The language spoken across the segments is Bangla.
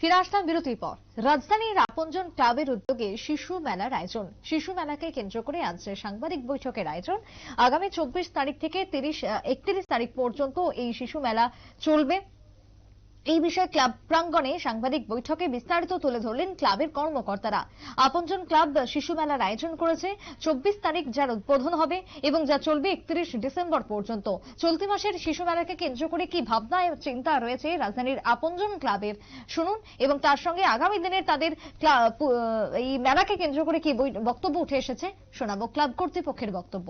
ফিরে আসলাম বিরতির পর। রাজধানীর আপনজন ক্লাবের উদ্যোগে শিশু মেলার আয়োজন। শিশু মেলাকে কেন্দ্র করে আজ সাংবাদিক বৈঠকের আয়োজন। আগামী চব্বিশ তারিখ থেকে তিরিশ একত্রিশ তারিখ পর্যন্ত এই শিশু মেলা চলবে। এই বিষয়ে ক্লাব প্রাঙ্গণে সাংবাদিক বৈঠকে বিস্তারিত তুলে ধরলেন ক্লাবের কর্মকর্তারা। আপনজন ক্লাব শিশু মেলার আয়োজন করেছে। চব্বিশ তারিখ যার উদ্বোধন হবে এবং যা চলবে একত্রিশ ডিসেম্বর পর্যন্ত। চলতি মাসের শিশু মেলাকে কেন্দ্র করে কি ভাবনা চিন্তা রয়েছে রাজধানীর আপনজন ক্লাবের? শুনুন, এবং তার সঙ্গে আগামী দিনের তাদের এই মেলাকে কেন্দ্র করে কি বক্তব্য উঠে এসেছে? শোনাবো ক্লাব কর্তৃপক্ষের বক্তব্য।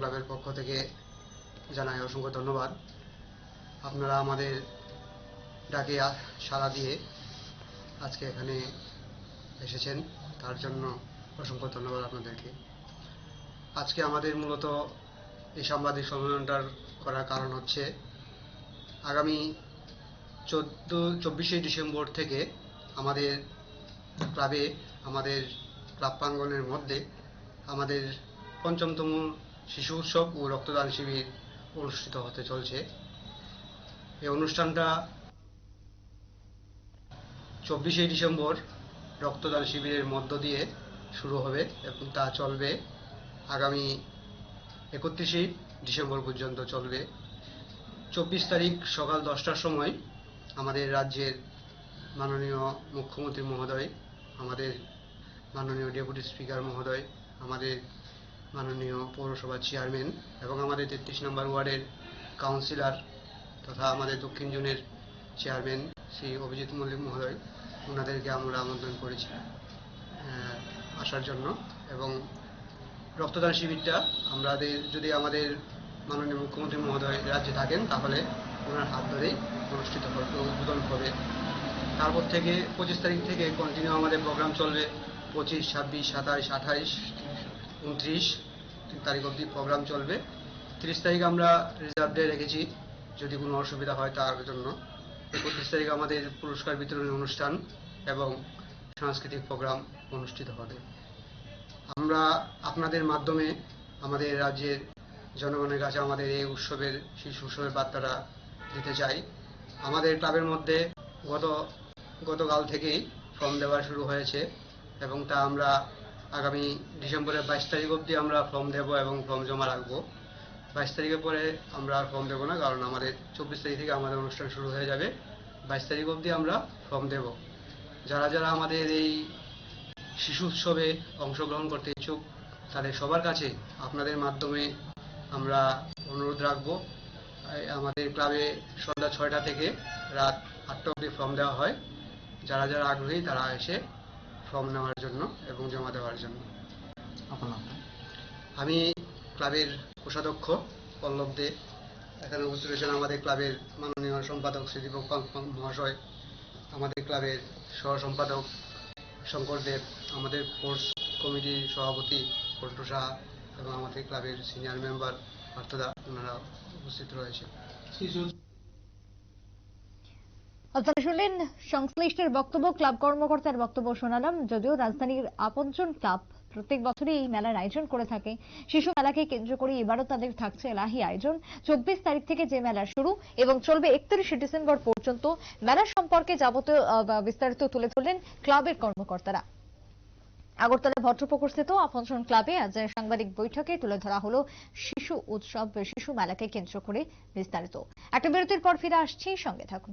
ক্লাবের পক্ষ থেকে জানাই অসংখ্য ধন্যবাদ। আপনারা আমাদের ডাকে সাড়া দিয়ে আজকে এখানে এসেছেন। তার জন্য অসংখ্য ধন্যবাদ আপনাদেরকে। আজকে আমাদের মূলত এই সাংবাদিক সম্মেলনটার করার কারণ হচ্ছে, আগামী চোদ্দ, চব্বিশে ডিসেম্বর থেকে আমাদের ক্লাবে, আমাদের ক্লাব প্রাঙ্গনের মধ্যে আমাদের পঞ্চমতম শিশু উৎসব ও রক্তদান শিবির অনুষ্ঠিত হতে চলছে। এই অনুষ্ঠানটা চব্বিশে ডিসেম্বর রক্তদান শিবিরের মধ্য দিয়ে শুরু হবে এবং তা চলবে আগামী একত্রিশে ডিসেম্বর পর্যন্ত চলবে। চব্বিশ তারিখ সকাল দশটার সময় আমাদের রাজ্যের মাননীয় মুখ্যমন্ত্রী মহোদয়, আমাদের মাননীয় ডেপুটি স্পিকার মহোদয়, আমাদের মাননীয় পৌরসভার চেয়ারম্যান এবং আমাদের তেত্রিশ নম্বর ওয়ার্ডের কাউন্সিলর তথা আমাদের দক্ষিণ জোনের চেয়ারম্যান শ্রী অভিজিৎ মল্লিক মহোদয় ওনাদেরকে আমরা আমন্ত্রণ করেছি আসার জন্য। এবং রক্তদান শিবিরটা আমাদের, যদি আমাদের মাননীয় মুখ্যমন্ত্রী মহোদয় রাজ্যে থাকেন, তাহলে ওনার হাত ধরেই অনুষ্ঠিত হবে, উদ্বোধন হবে। তারপর থেকে পঁচিশ তারিখ থেকে কন্টিনিউ আমাদের প্রোগ্রাম চলবে, পঁচিশ, ছাব্বিশ, সাতাশ আঠাইশ উনত্রিশ তারিখ অবধি প্রোগ্রাম চলবে। তিরিশ তারিখ আমরা রিজার্ভ ডে রেখেছি। যদি কোনো অসুবিধা হয় তার জন্য। একত্রিশ তারিখ আমাদের পুরস্কার বিতরণী অনুষ্ঠান এবং সাংস্কৃতিক প্রোগ্রাম অনুষ্ঠিত হবে। আমরা আপনাদের মাধ্যমে আমাদের রাজ্যের জনগণের কাছে আমাদের এই উৎসবের শিশু উৎসবের বার্তাটা দিতে চাই। আমাদের ক্লাবের মধ্যে গত, গতকাল থেকেই ফর্ম দেওয়া শুরু হয়েছে এবং তা আমরা আগামী ডিসেম্বরের বাইশ তারিখ অবধি আমরা ফর্ম দেব এবং ফর্ম জমা রাখব। বাইশ তারিখের পরে আমরা আর ফর্ম দেবো না কারণ আমাদের চব্বিশ তারিখ থেকে আমাদের অনুষ্ঠান শুরু হয়ে যাবে। বাইশ তারিখ অবধি আমরা ফর্ম দেব। যারা যারা আমাদের এই শিশু উৎসবে অংশগ্রহণ করতে ইচ্ছুক তাদের সবার কাছে আপনাদের মাধ্যমে আমরা অনুরোধ রাখব আমাদের ক্লাবে সন্ধ্যা ছয়টা থেকে রাত আটটা অবধি ফর্ম দেওয়া হয়। যারা যারা আগ্রহী তারা এসে ফর্ম নেওয়ার জন্য এবং জমা দেওয়ার জন্য। আমি ক্লাবের কোষাধ্যক্ষ পল্লব দে। এখানে উপস্থিত রয়েছেন আমাদের ক্লাবের মাননীয় সম্পাদক শ্রী দীপক মহাশয়, আমাদের ক্লাবের সহ সম্পাদক শঙ্কর দেব, আমাদের ফোর্স কমিটির সভাপতি পল্টু সাহা এবং আমাদের ক্লাবের সিনিয়র মেম্বার পার্থদা, ওনারা উপস্থিত রয়েছে আপনারা শুনলেন, সংশ্লিষ্টের বক্তব্য, ক্লাব কর্মকর্তার বক্তব্য শোনালাম, যদিও রাজধানীর আপনজন ক্লাব প্রত্যেক বছরই এই মেলার আয়োজন করে থাকে। শিশু মেলাকে কেন্দ্র করে এবারও তাদের থাকছে এলাহি আয়োজন। চব্বিশ তারিখ থেকে যে মেলা শুরু এবং চলবে একত্রিশে ডিসেম্বর পর্যন্ত, মেলা সম্পর্কে যাবতীয় বিস্তারিত তুলে ধরলেন ক্লাবের কর্মকর্তারা। আগরতলা ভদ্রপুকুর স্থিত আপনজন ক্লাবে আজ সাংবাদিক বৈঠকে তুলে ধরা হলো শিশু উৎসব, শিশু মেলাকে কেন্দ্র করে বিস্তারিত। একটা বিরতির পর ফিরে আসছি, সঙ্গে থাকুন।